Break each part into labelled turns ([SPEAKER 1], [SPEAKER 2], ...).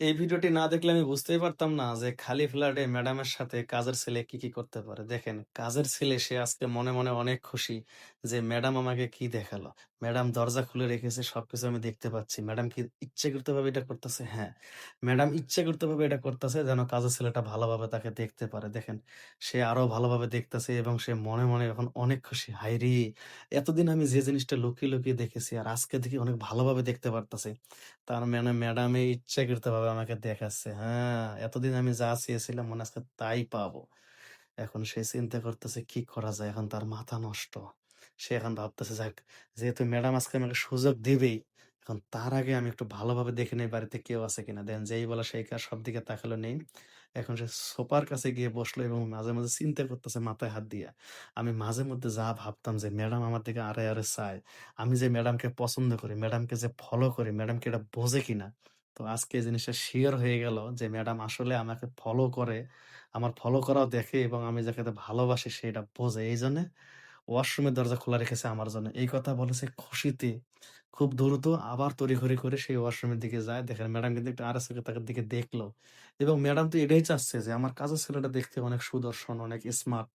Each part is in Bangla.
[SPEAKER 1] এই ভিডিওটি না দেখলে আমি বুঝতেই পারতাম না যে খালি ফ্ল্যাটে ম্যাডামের সাথে কাজের ছেলে কি কি করতে পারে। দেখেন, কাজের ছেলে সে আজকে মনে মনে অনেক খুশি যে ম্যাডাম আমাকে কি দেখাল। ম্যাডাম দরজা খুলে রেখেছে সবকিছু আমি দেখতে পাচ্ছি ম্যাডাম কি ইচ্ছে করতে ভাবে এটা করতেছে হ্যাঁ ম্যাডাম ইচ্ছে করতে ভাবে এটা করতেছে যেন কাজের ছেলেটা ভালোভাবে তাকে দেখতে পারে দেখেন সে আরও ভালোভাবে দেখতেছে এবং সে মনে মনে এখন অনেক খুশি হাইরি এতদিন আমি যে জিনিসটা লুকিয়ে লুকিয়ে দেখেছি আর আজকে দেখি অনেক ভালোভাবে দেখতে পারতেছে তার মানে ম্যাডাম এই ম্যাডামে ইচ্ছাকৃতভাবে আমাকে দেখাচ্ছে। হ্যাঁ, এতদিন আমি যা চেয়েছিলাম মনে আজকে তাই পাবো। এখন সে চিন্তা করতেছে কি করা যায়? এখন তার মাথা নষ্ট। সে এখন ভাবতেছে যাক যেহেতু ম্যাডাম আজকে আমাকে সুযোগ দিবেই, এখন তার আগে আমি একটু ভালোভাবে দেখে নেই বাড়িতে কেউ আছে কিনা। দেন যেই বলা সেই কাজ সব দিকে তাকালো নেই। এখন সে সোফার কাছে গিয়ে বসল এবং মাঝে, মাঝে চিন্তা করতেছে মাথায় হাত দিয়ে। আমি মাঝে মধ্যে যা ভাবতাম যে ম্যাডাম আমার দিকে আড়ে, আড়ে চায়। আমি যে ম্যাডামকে পছন্দ করি, ম্যাডামকে যে ফলো করি, ম্যাডাম কি এটা বোঝে কিনা? তো আজকে এই জিনিসটা শিওর হয়ে গেল যে ম্যাডাম আসলে আমাকে ফলো করে, আমার ফলো করাও দেখে এবং আমি যাকে ভালোবাসি সেটা বোঝে এই এইজন্যে ওয়াশরুমের দরজা খোলা রেখেছে আমার জন্য। এই কথা বলেছে খুশিতে। খুব দ্রুত আবার তড়িঘড়ি করে সেই ওয়াশরুমের দিকে যায়। দেখেন ম্যাডাম কিন্তু একটু আর তাকে দিকে দেখল। এবং ম্যাডাম তো এটাই চাচ্ছে যে আমার কাজের ছেলেটা দেখতে অনেক সুদর্শন, অনেক স্মার্ট।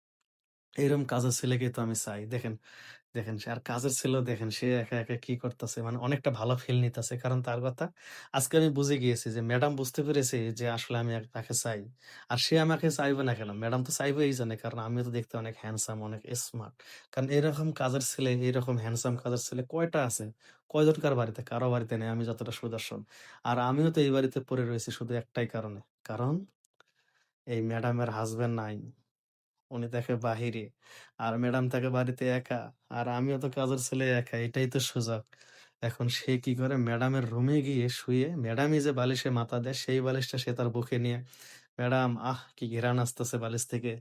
[SPEAKER 1] এরকম কাজের ছেলেকে তো আমি চাই। দেখেন দেখেন সে আর কাজের ছেলেও দেখেন সে একা, একা কি করতেছে মানে অনেকটা ভালো ফিল নিতেছে। কারণ তার কথা আজকে আমি বুঝে গিয়েছি যে ম্যাডাম বুঝতে পেরেছে যে আসলে আমি তাকে চাই। আর সে আমাকে চাইবে না কেন? ম্যাডাম তো চাইবে এই জন্যে কারণ আমিও তো দেখতে অনেক হ্যান্ডসাম, অনেক স্মার্ট। কারণ এরকম কাজের ছেলে, এরকম হ্যান্ডসাম কাজের ছেলে কয়টা আছে? কয়জন কয়জনকার বাড়িতে? কারও বাড়িতে নেই আমি যতটা সুদর্শন। আর আমিও তো এই বাড়িতে পড়ে রয়েছি শুধু একটাই কারণে। কারণ এই ম্যাডামের হাসব্যান্ড নাই। উনি থাকে বাহিরে। আর ম্যাডাম থাকে বাড়িতে একা। আর আমিও তো কাজের ছেলে একা। এটাই তো সুযোগ। এখন সে কি করে ম্যাডামের রুমে গিয়ে শুয়ে ম্যাডামই যে বালিশে মাথা দেয় সেই বালিশটা সে তার বুকে নিয়ে, "ম্যাডাম আহ! কি ঘ্রাণ আসতেছে বালিশ থেকে।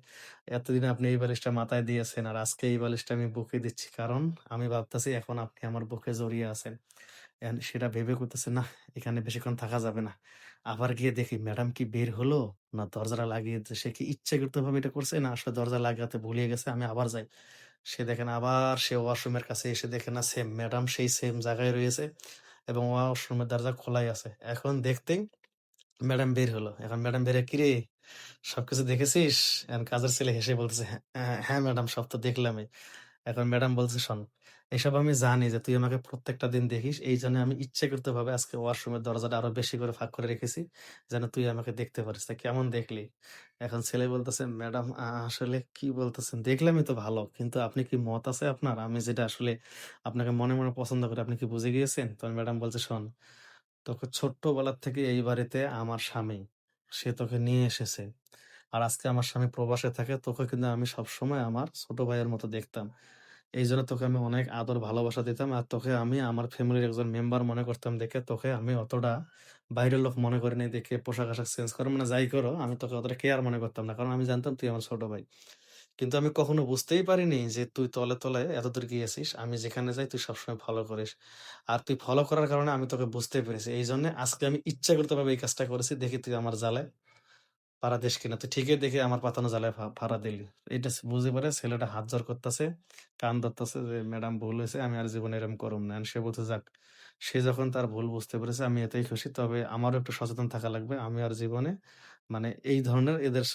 [SPEAKER 1] এতদিন আপনি এই বালিশটা মাথায় দিয়েছেন আর আজকে এই বালিশটা আমি বুকে দিচ্ছি। কারণ আমি ভাবতেছি এখন আপনি আমার বুকে জড়িয়ে আছেন।" সেটা ভেবে করতেছে, "নাহ, এখানে বেশিক্ষণ থাকা যাবে না।" আবার গিয়ে দেখি ম্যাডাম কি বের হলো? না দরজাটা লাগিয়ে সে কি ইচ্ছাকৃতভাবে এটা করছে? না আসলে দরজা লাগাতে ভুলিয়ে গেছে। আমি আবার যাই। সে দেখেন আবার সে ওয়াশরুমের কাছে এসে দেখে না সেম ম্যাডাম সেই সেম জায়গায় রয়েছে এবং ওয়াশরুমের দরজা খোলাই আছে। এখন দেখতেই ম্যাডাম বের হলো। এখন ম্যাডাম বের "কিরে সবকিছু দেখেছিস?" কাজের ছেলে হেসে বলতেছে, "হ্যাঁ, হ্যাঁ, হ্যাঁ ম্যাডাম সব তো দেখলামই।" এখন ম্যাডাম বলছে, "শোন, এসব আমি জানি যে তুই আমাকে প্রত্যেকটা দিন দেখিস। এই জন্য আমি ইচ্ছাকৃতভাবে আজকে ওয়াশরুমের দরজাটা আরও বেশি করে ফাঁক করে রেখেছি, যেন তুই আমাকে দেখতে পারিস। তা কেমন দেখলি?" এখন ছেলে বলতেছে, "ম্যাডাম আসলে কি বলতেছেন? দেখলামই তো ভালো। কিন্তু আপনি কি মত আছে আপনার? আমি যেটা আসলে আপনাকে মনে, মনে পছন্দ করি আপনি কি বুঝে গিয়েছেন?" তখন ম্যাডাম বলছে, "শোন, তোকে ছোট্টবেলার থেকে এই বাড়িতে আমার স্বামী, সে তোকে নিয়ে এসেছে। আর আজকে আমার স্বামী প্রবাসে থাকে। তোকে কিন্তু আমি সবসময় আমার ছোট ভাইয়ের মতো দেখতাম। এইজন্য তোকে আমি অনেক আদর ভালোবাসা দিতাম। আর তোকে আমি আমার ফ্যামিলির একজন মেম্বার মনে করতাম দেখে তোকে আমি অতটা বাইরের লোক মনে করি করিনি দেখে পোশাক-আশাক চেঞ্জ করো মানে যাই করো আমি তোকে অতটা কেয়ার মনে করতাম না। কারণ আমি জানতাম তুই আমার ছোট ভাই। কিন্তু আমি কখনো বুঝতেই পারিনি যে তুই তলে, তলে এতদূর গিয়েছিস। আমি যেখানে যাই তুই সবসময় ফলো করিস। আর তুই ফলো করার কারণে আমি তোকে বুঝতে পেরেছি। এই জন্য আজকে আমি ইচ্ছা ইচ্ছাকৃতভাবে এই কাজটা করেছি। দেখি তুই আমার জালে পাড়া দেশ কিনা। তো ঠিকই দেখে আমার পাতানো জালে ফা ফাড়া দিলি। এটা বুঝে পারে ছেলেটা হাত জোর করতেছে, কান ধরতেছে যে ম্যাডাম ভুল হয়েছে আমি আর জীবনে এরম করম না। সে বলতে যাক, সে যখন তার ভুল বুঝতে পেরেছে আমি এতেই খুশি। তবে আমারও একটু সচেতন থাকা লাগবে। আমি আর জীবনে মানে এই ধরনের এদের